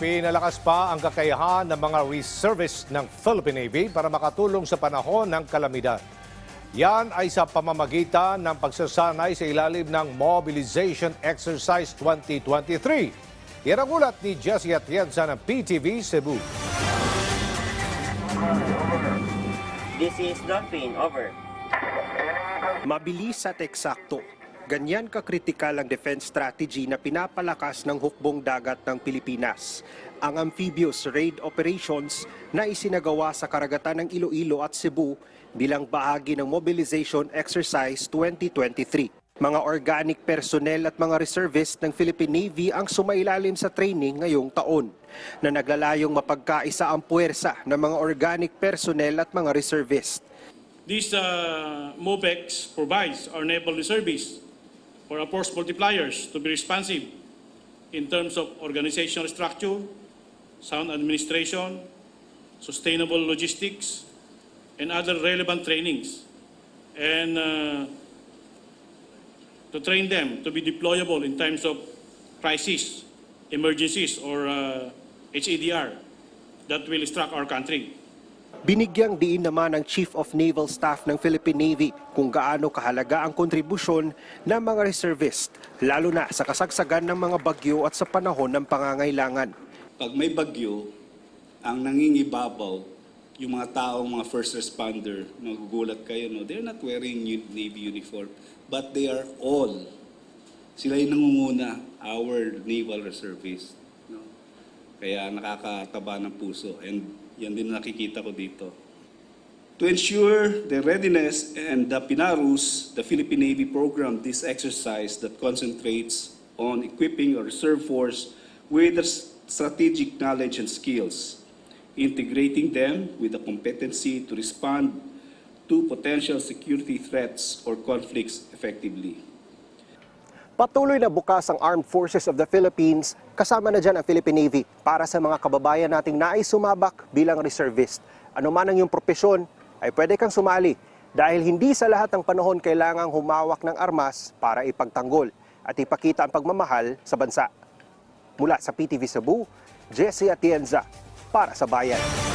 Pinalakas pa ang kakayahan ng mga reservists ng Philippine Navy para makatulong sa panahon ng kalamidad. Yan ay sa pamamagitan ng pagsasanay sa ilalim ng Mobilization Exercise 2023. Yan ang ulat ni Jessie Atienza ng PTV Cebu. This is Dolphin, over. Mabilis at eksakto. Ganyan kakritikal ang defense strategy na pinapalakas ng hukbong dagat ng Pilipinas. Ang amphibious raid operations na isinagawa sa karagatan ng Iloilo at Cebu bilang bahagi ng Mobilization Exercise 2023. Mga organic personnel at mga reservists ng Philippine Navy ang sumailalim sa training ngayong taon na naglalayong mapagkaisa ang puwersa ng mga organic personnel at mga reservists. This uh, MOPEX provides our naval reservists for our force multipliers to be responsive in terms of organizational structure, sound administration, sustainable logistics, and other relevant trainings. And uh, to train them to be deployable in times of crisis, emergencies, or uh, HADR that will struck our country. Binigyang diin naman ng Chief of Naval Staff ng Philippine Navy kung gaano kahalaga ang kontribusyon ng mga reservist, lalo na sa kasagsagan ng mga bagyo at sa panahon ng pangangailangan. pag may bagyo, ang nangingibabaw, yung mga taong mga first responder, nagugulat kayo, no? they're not wearing Navy uniform, but they are all, sila yung nangunguna, our naval reservists. No? Kaya nakakataba ng puso, and yan din nakikita ko dito. To ensure the readiness and the PINARUS, the Philippine Navy program this exercise that concentrates on equipping our reserve force with the strategic knowledge and skills, integrating them with the competency to respond to potential security threats or conflicts effectively. Patuloy na bukas ang Armed Forces of the Philippines, kasama na dyan ang Philippine Navy para sa mga kababayan nating nais sumabak bilang reservist. Ano man ang iyong propesyon, ay pwede kang sumali dahil hindi sa lahat ng panahon kailangang humawak ng armas para ipagtanggol at ipakita ang pagmamahal sa bansa. Mula sa PTV Cebu, Jesse Atienza para sa Bayan.